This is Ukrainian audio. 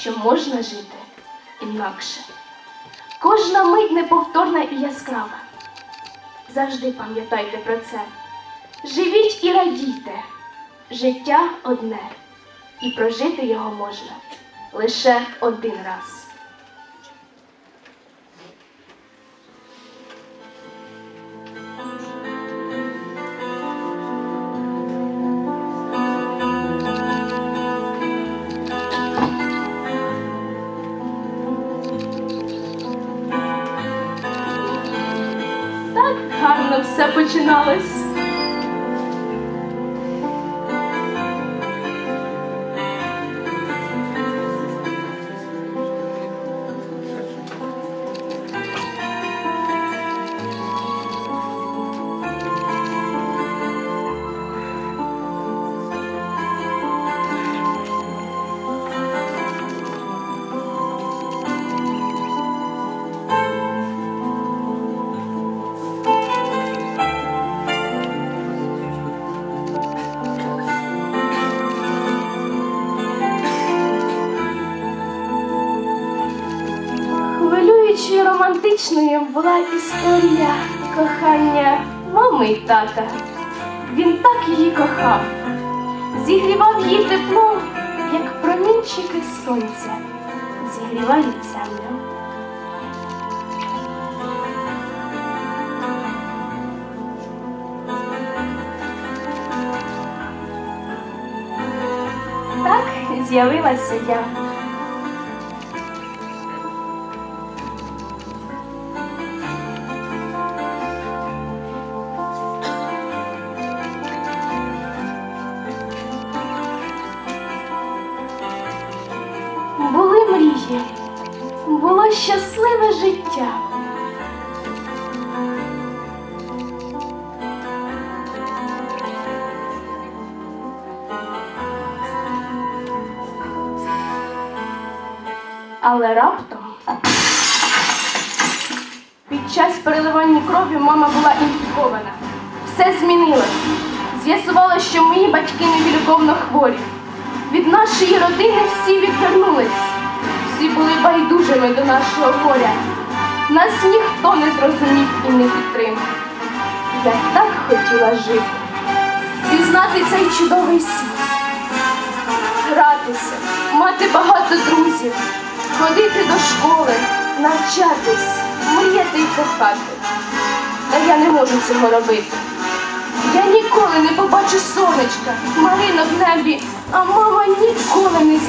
що можна жити інакше. Кожна мить неповторна і яскрава. Завжди пам'ятайте про це. Живіть і радійте. Життя одне, і прожити його можна лише один раз. Sepuchinalis. Хвилюючою романтичною була історія кохання мами й тата. Він так її кохав, зігрівав її теплом, як промінчики сонця зігрівають землю. Так з'явилася я. Були було щасливе життя. Але раптом під час переливання крові мама була інфікована. Все змінилось. З'ясувалося, що мої батьки невіліковно хворі. Від нашої родини всі відвернулись. Байдужими до нашого горя. Нас ніхто не зрозумів і не підтримав. Я так хотіла жити, пізнати цей чудовий світ, гратися, мати багато друзів, ходити до школи, навчатись, мріяти й кохати. Та я не можу цього робити. Я ніколи не побачу сонечка, хмаринок в небі, а мама ніколи не зі.